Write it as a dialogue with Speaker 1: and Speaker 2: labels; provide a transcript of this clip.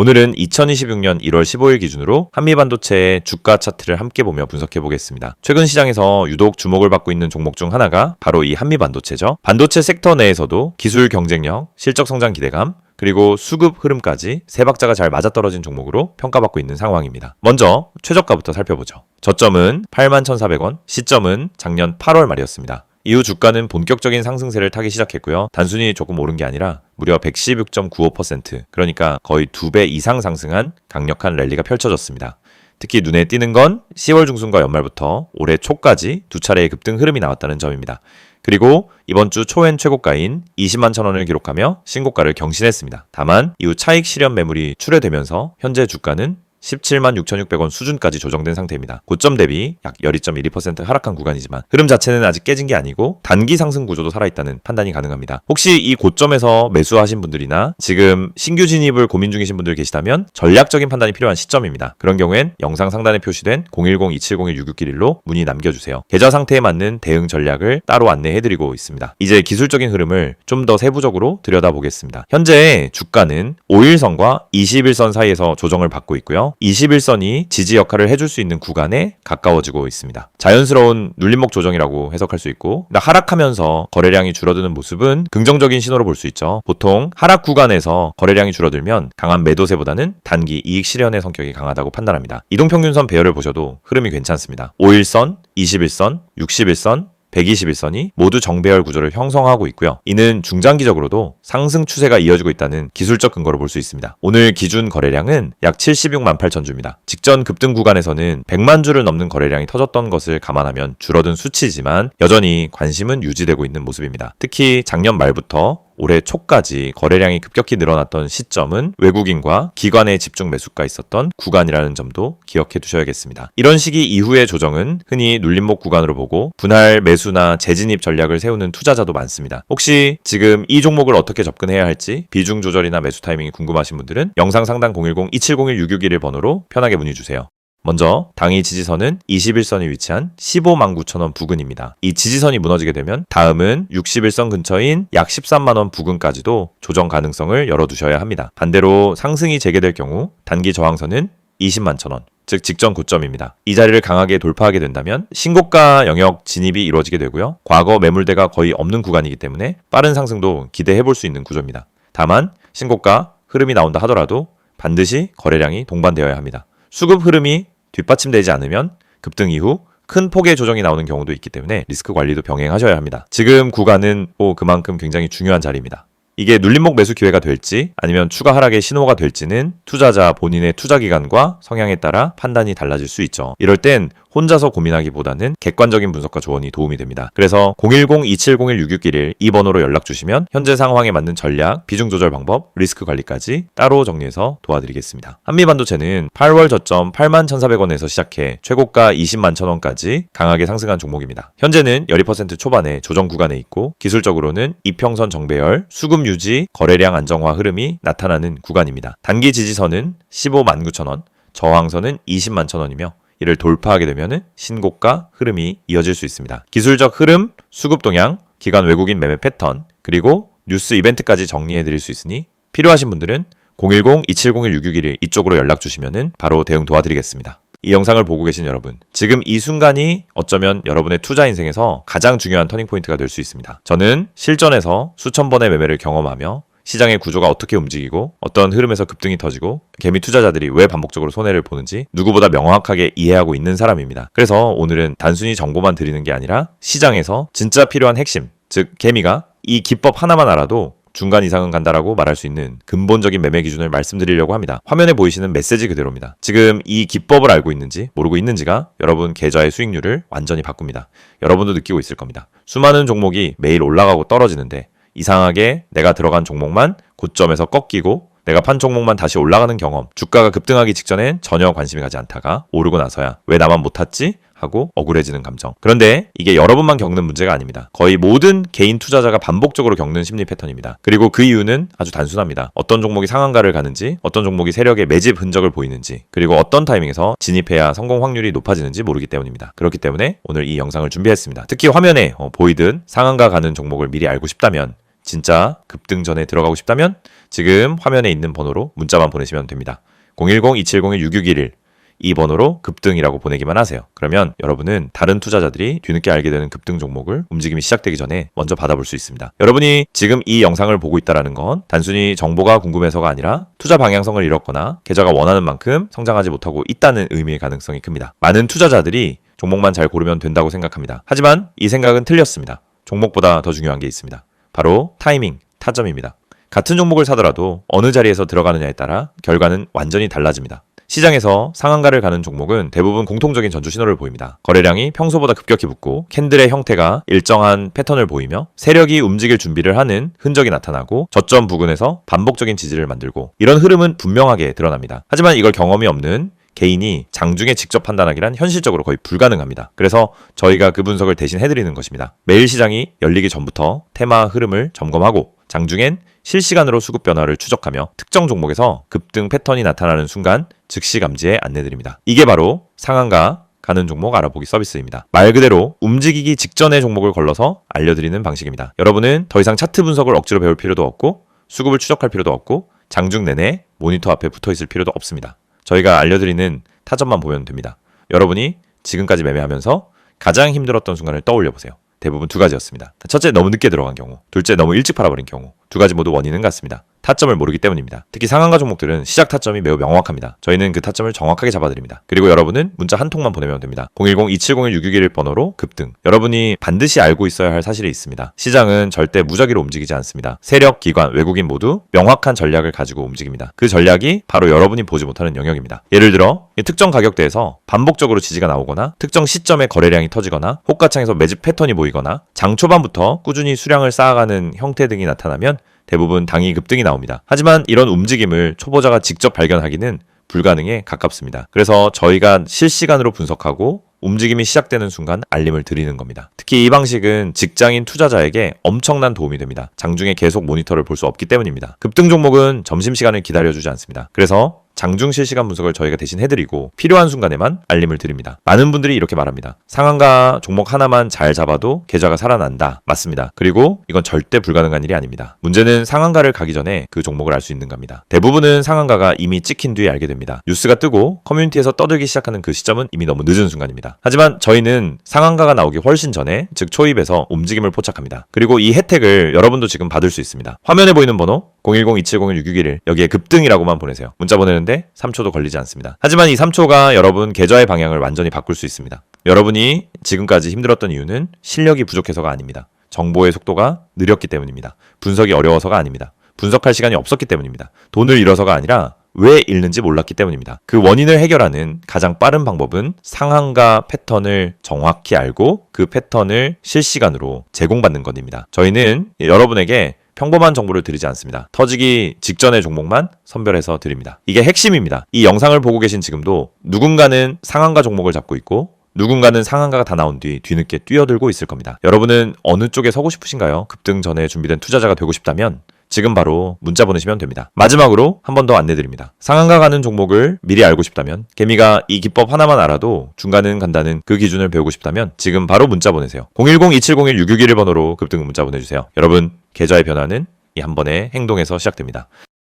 Speaker 1: 오늘은 2026년 1월 15일 기준으로 한미 반도체의 주가 차트를 함께 보며 분석해 보겠습니다. 최근 시장에서 유독 주목을 받고 있는 종목 중 하나가 바로 이 한미 반도체죠. 반도체 섹터 내에서도 기술 경쟁력, 실적 성장 기대감, 그리고 수급 흐름까지 세 박자가 잘 맞아떨어진 종목으로 평가받고 있는 상황입니다. 먼저 최저가부터 살펴보죠. 저점은 81,400원, 시점은 작년 8월 말이었습니다. 이후 주가는 본격적인 상승세를 타기 시작했고요. 단순히 조금 오른 게 아니라 무려 116.95% 그러니까 거의 두배 이상 상승한 강력한 랠리가 펼쳐졌습니다. 특히 눈에 띄는 건 10월 중순과 연말부터 올해 초까지 두 차례의 급등 흐름이 나왔다는 점입니다. 그리고 이번 주 초엔 최고가인 20만 천 원을 기록하며 신고가를 경신했습니다. 다만 이후 차익 실현 매물이 출회되면서 현재 주가는 17만 6,600원 수준까지 조정된 상태입니다. 고점 대비 약 12.12% 하락한 구간이지만 흐름 자체는 아직 깨진 게 아니고 단기 상승 구조도 살아있다는 판단이 가능합니다. 혹시 이 고점에서 매수하신 분들이나 지금 신규 진입을 고민 중이신 분들 계시다면 전략적인 판단이 필요한 시점입니다. 그런 경우엔 영상 상단에 표시된 010-2701-6691로 문의 남겨주세요. 계좌 상태에 맞는 대응 전략을 따로 안내해드리고 있습니다. 이제 기술적인 흐름을 좀 더 세부적으로 들여다보겠습니다. 현재 주가는 5일선과 21선 사이에서 조정을 받고 있고요. 21선이 지지 역할을 해줄 수 있는 구간에 가까워지고 있습니다. 자연스러운 눌림목 조정이라고 해석할 수 있고 하락하면서 거래량이 줄어드는 모습은 긍정적인 신호로 볼 수 있죠. 보통 하락 구간에서 거래량이 줄어들면 강한 매도세보다는 단기 이익 실현의 성격이 강하다고 판단합니다. 이동평균선 배열을 보셔도 흐름이 괜찮습니다. 5일선, 21선, 61선, 121선이 모두 정배열 구조를 형성하고 있고요. 이는 중장기적으로도 상승 추세가 이어지고 있다는 기술적 근거로 볼 수 있습니다. 오늘 기준 거래량은 약 76만 8천 주입니다. 직전 급등 구간에서는 100만 주를 넘는 거래량이 터졌던 것을 감안하면 줄어든 수치지만 여전히 관심은 유지되고 있는 모습입니다. 특히 작년 말부터 올해 초까지 거래량이 급격히 늘어났던 시점은 외국인과 기관의 집중 매수가 있었던 구간이라는 점도 기억해 두셔야겠습니다. 이런 시기 이후의 조정은 흔히 눌림목 구간으로 보고 분할 매수나 재진입 전략을 세우는 투자자도 많습니다. 혹시 지금 이 종목을 어떻게 접근해야 할지 비중 조절이나 매수 타이밍이 궁금하신 분들은 영상 상단 010-2701-661 번호로 편하게 문의 주세요. 먼저 당일 지지선은 21선이 위치한 15만 9천원 부근입니다. 이 지지선이 무너지게 되면 다음은 61선 근처인 약 13만원 부근까지도 조정 가능성을 열어두셔야 합니다. 반대로 상승이 재개될 경우 단기 저항선은 20만 천원, 즉 직전 고점입니다. 이 자리를 강하게 돌파하게 된다면 신고가 영역 진입이 이루어지게 되고요. 과거 매물대가 거의 없는 구간이기 때문에 빠른 상승도 기대해 볼 수 있는 구조입니다. 다만 신고가 흐름이 나온다 하더라도 반드시 거래량이 동반되어야 합니다. 수급 흐름이 뒷받침되지 않으면 급등 이후 큰 폭의 조정이 나오는 경우도 있기 때문에 리스크 관리도 병행하셔야 합니다. 지금 구간은 또 그만큼 굉장히 중요한 자리입니다. 이게 눌림목 매수 기회가 될지 아니면 추가 하락의 신호가 될지는 투자자 본인의 투자 기간과 성향에 따라 판단이 달라질 수 있죠. 이럴 땐 혼자서 고민하기보다는 객관적인 분석과 조언이 도움이 됩니다. 그래서 010-2701-6691이 번호로 연락 주시면 현재 상황에 맞는 전략, 비중 조절 방법, 리스크 관리까지 따로 정리해서 도와드리겠습니다. 한미 반도체는 8월 저점 81,400원에서 시작해 최고가 20만 1,000원까지 강하게 상승한 종목입니다. 현재는 12% 초반의 조정 구간에 있고 기술적으로는 이평선 정배열, 수급 유지, 거래량 안정화 흐름이 나타나는 구간입니다. 단기 지지선은 15만 9천원, 저항선은 20만 천원이며 이를 돌파하게 되면 신고가 흐름이 이어질 수 있습니다. 기술적 흐름, 수급 동향, 기관 외국인 매매 패턴, 그리고 뉴스 이벤트까지 정리해 드릴 수 있으니 필요하신 분들은 010-2701-661 이쪽으로 연락 주시면 바로 대응 도와드리겠습니다. 이 영상을 보고 계신 여러분, 지금 이 순간이 어쩌면 여러분의 투자 인생에서 가장 중요한 터닝포인트가 될 수 있습니다. 저는 실전에서 수천 번의 매매를 경험하며 시장의 구조가 어떻게 움직이고 어떤 흐름에서 급등이 터지고 개미 투자자들이 왜 반복적으로 손해를 보는지 누구보다 명확하게 이해하고 있는 사람입니다. 그래서 오늘은 단순히 정보만 드리는 게 아니라 시장에서 진짜 필요한 핵심, 즉 개미가 이 기법 하나만 알아도 중간 이상은 간다라고 말할 수 있는 근본적인 매매 기준을 말씀드리려고 합니다. 화면에 보이시는 메시지 그대로입니다. 지금 이 기법을 알고 있는지 모르고 있는지가 여러분 계좌의 수익률을 완전히 바꿉니다. 여러분도 느끼고 있을 겁니다. 수많은 종목이 매일 올라가고 떨어지는데 이상하게 내가 들어간 종목만 고점에서 꺾이고 내가 판 종목만 다시 올라가는 경험, 주가가 급등하기 직전엔 전혀 관심이 가지 않다가 오르고 나서야 왜 나만 못 탔지? 하고 억울해지는 감정. 그런데 이게 여러분만 겪는 문제가 아닙니다. 거의 모든 개인 투자자가 반복적으로 겪는 심리 패턴입니다. 그리고 그 이유는 아주 단순합니다. 어떤 종목이 상한가를 가는지, 어떤 종목이 세력의 매집 흔적을 보이는지, 그리고 어떤 타이밍에서 진입해야 성공 확률이 높아지는지 모르기 때문입니다. 그렇기 때문에 오늘 이 영상을 준비했습니다. 특히 화면에 어, 보이든 상한가 가는 종목을 미리 알고 싶다면 진짜 급등 전에 들어가고 싶다면 지금 화면에 있는 번호로 문자만 보내시면 됩니다. 010-270-6611 이 번호로 급등이라고 보내기만 하세요. 그러면 여러분은 다른 투자자들이 뒤늦게 알게 되는 급등 종목을 움직임이 시작되기 전에 먼저 받아볼 수 있습니다. 여러분이 지금 이 영상을 보고 있다라는 건 단순히 정보가 궁금해서가 아니라 투자 방향성을 잃었거나 계좌가 원하는 만큼 성장하지 못하고 있다는 의미의 가능성이 큽니다. 많은 투자자들이 종목만 잘 고르면 된다고 생각합니다. 하지만 이 생각은 틀렸습니다. 종목보다 더 중요한 게 있습니다. 바로 타이밍, 타점입니다. 같은 종목을 사더라도 어느 자리에서 들어가느냐에 따라 결과는 완전히 달라집니다. 시장에서 상한가를 가는 종목은 대부분 공통적인 전주 신호를 보입니다. 거래량이 평소보다 급격히 붙고 캔들의 형태가 일정한 패턴을 보이며 세력이 움직일 준비를 하는 흔적이 나타나고 저점 부근에서 반복적인 지지를 만들고 이런 흐름은 분명하게 드러납니다. 하지만 이걸 경험이 없는 개인이 장중에 직접 판단하기란 현실적으로 거의 불가능합니다. 그래서 저희가 그 분석을 대신 해드리는 것입니다. 매일 시장이 열리기 전부터 테마 흐름을 점검하고 장중엔 실시간으로 수급 변화를 추적하며 특정 종목에서 급등 패턴이 나타나는 순간 즉시 감지에 안내드립니다. 이게 바로 상한가 가는 종목 알아보기 서비스입니다. 말 그대로 움직이기 직전의 종목을 걸러서 알려드리는 방식입니다. 여러분은 더 이상 차트 분석을 억지로 배울 필요도 없고 수급을 추적할 필요도 없고 장중 내내 모니터 앞에 붙어 있을 필요도 없습니다. 저희가 알려드리는 타점만 보면 됩니다. 여러분이 지금까지 매매하면서 가장 힘들었던 순간을 떠올려 보세요. 대부분 두 가지였습니다. 첫째, 너무 늦게 들어간 경우. 둘째, 너무 일찍 팔아버린 경우. 두 가지 모두 원인은 같습니다. 타점을 모르기 때문입니다. 특히 상한가 종목들은 시작 타점이 매우 명확합니다. 저희는 그 타점을 정확하게 잡아드립니다. 그리고 여러분은 문자 한 통만 보내면 됩니다. 010-2701-661 번호로 급등. 여러분이 반드시 알고 있어야 할 사실이 있습니다. 시장은 절대 무작위로 움직이지 않습니다. 세력, 기관, 외국인 모두 명확한 전략을 가지고 움직입니다. 그 전략이 바로 여러분이 보지 못하는 영역입니다. 예를 들어 이 특정 가격대에서 반복적으로 지지가 나오거나 특정 시점에 거래량이 터지거나 호가창에서 매집 패턴이 보이거나 장 초반부터 꾸준히 수량을 쌓아가는 형태 등이 나타나면 대부분 당이 급등이 나옵니다. 하지만 이런 움직임을 초보자가 직접 발견하기는 불가능에 가깝습니다. 그래서 저희가 실시간으로 분석하고 움직임이 시작되는 순간 알림을 드리는 겁니다. 특히 이 방식은 직장인 투자자에게 엄청난 도움이 됩니다. 장중에 계속 모니터를 볼 수 없기 때문입니다. 급등 종목은 점심시간을 기다려주지 않습니다. 그래서 장중 실시간 분석을 저희가 대신 해드리고 필요한 순간에만 알림을 드립니다. 많은 분들이 이렇게 말합니다. 상한가 종목 하나만 잘 잡아도 계좌가 살아난다. 맞습니다. 그리고 이건 절대 불가능한 일이 아닙니다. 문제는 상한가를 가기 전에 그 종목을 알 수 있는 겁니다. 대부분은 상한가가 이미 찍힌 뒤에 알게 됩니다. 뉴스가 뜨고 커뮤니티에서 떠들기 시작하는 그 시점은 이미 너무 늦은 순간입니다. 하지만 저희는 상한가가 나오기 훨씬 전에 즉 초입에서 움직임을 포착합니다. 그리고 이 혜택을 여러분도 지금 받을 수 있습니다. 화면에 보이는 번호 010-2701-661 여기에 급등이라고만 보내세요. 문자 보내는데 3초도 걸리지 않습니다. 하지만 이 3초가 여러분 계좌의 방향을 완전히 바꿀 수 있습니다. 여러분이 지금까지 힘들었던 이유는 실력이 부족해서가 아닙니다. 정보의 속도가 느렸기 때문입니다. 분석이 어려워서가 아닙니다. 분석할 시간이 없었기 때문입니다. 돈을 잃어서가 아니라 왜 잃는지 몰랐기 때문입니다. 그 원인을 해결하는 가장 빠른 방법은 상한가 패턴을 정확히 알고 그 패턴을 실시간으로 제공받는 것입니다. 저희는 여러분에게 평범한 정보를 드리지 않습니다. 터지기 직전의 종목만 선별해서 드립니다. 이게 핵심입니다. 이 영상을 보고 계신 지금도 누군가는 상한가 종목을 잡고 있고 누군가는 상한가가 다 나온 뒤 뒤늦게 뛰어들고 있을 겁니다. 여러분은 어느 쪽에 서고 싶으신가요? 급등 전에 준비된 투자자가 되고 싶다면 지금 바로 문자 보내시면 됩니다. 마지막으로 한 번 더 안내드립니다. 상한가 가는 종목을 미리 알고 싶다면 개미가 이 기법 하나만 알아도 중간은 간다는 그 기준을 배우고 싶다면 지금 바로 문자 보내세요. 010-2701-661 번호로 급등 문자 보내주세요. 여러분 계좌의 변화는 이 한 번의 행동에서 시작됩니다.